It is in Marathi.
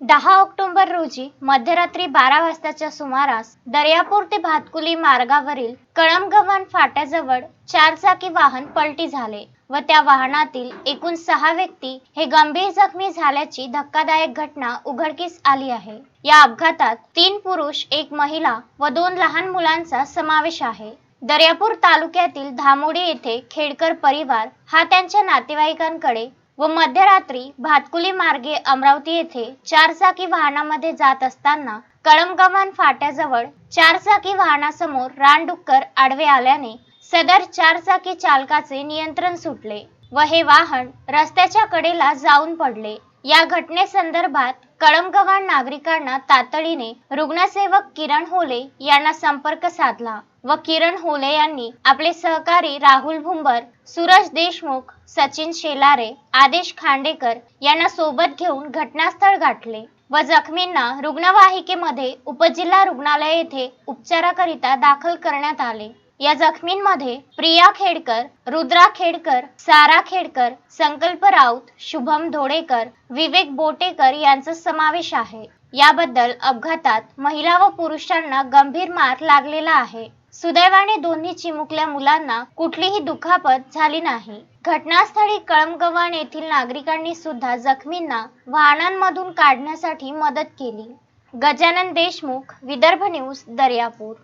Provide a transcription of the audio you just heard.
दहा ऑक्टोबर रोजी मध्यरात्री बारा वाजताच्या सुमारास दर्यापूर ते भातकुली मार्गावरील कळमगव्हाण फाट्याजवळ चारचाकी वाहन पलटी झाले व त्या वाहनातील एकूण सहा व्यक्ती हे गंभीर जखमी झाल्याची धक्कादायक घटना उघडकीस आली आहे. या अपघातात तीन पुरुष एक महिला व दोन लहान मुलांचा समावेश आहे. दर्यापूर तालुक्यातील धामोडी येथे खेडकर परिवार हा त्यांच्या नातेवाईकांकडे व मध्यरात्री भातकुली मार्गे अमरावती येथे चारचाकी वाहनामध्ये जात असताना कळमगमान फाट्याजवळ चारचाकी वाहनासमोर रानडुक्कर आडवे आल्याने सदर चारचाकी चालकाचे नियंत्रण सुटले व हे वाहन रस्त्याच्या कडेला जाऊन पडले. या घटनेसंदर्भात कळमगव्हाण नागरिकांना तातडीने रुग्णसेवक किरण होले यांना संपर्क साधला व किरण होले यांनी आपले सहकारी राहुल भुंबर सूरज देशमुख सचिन शेलारे आदेश खांडेकर यांना सोबत घेऊन घटनास्थळ गाठले व जखमींना रुग्णवाहिकेमध्ये उपजिल्हा रुग्णालय येथे उपचाराकरिता दाखल करण्यात आले. या जखमींमध्ये प्रिया खेडकर रुद्रा खेडकर सारा खेडकर संकल्प राऊत शुभम धोडेकर विवेक बोटेकर यांचा समावेश आहे. याबद्दल अपघातात महिला व पुरुषांना गंभीर मार लागलेला आहे. सुदैवाने दोन्ही चिमुकल्या मुलांना कुठलीही दुखापत झाली नाही. घटनास्थळी कळमगव्हाण येथील नागरिकांनी सुद्धा जखमींना वाहनांमधून काढण्यासाठी मदत केली. गजानन देशमुख विदर्भ न्यूज दर्यापूर.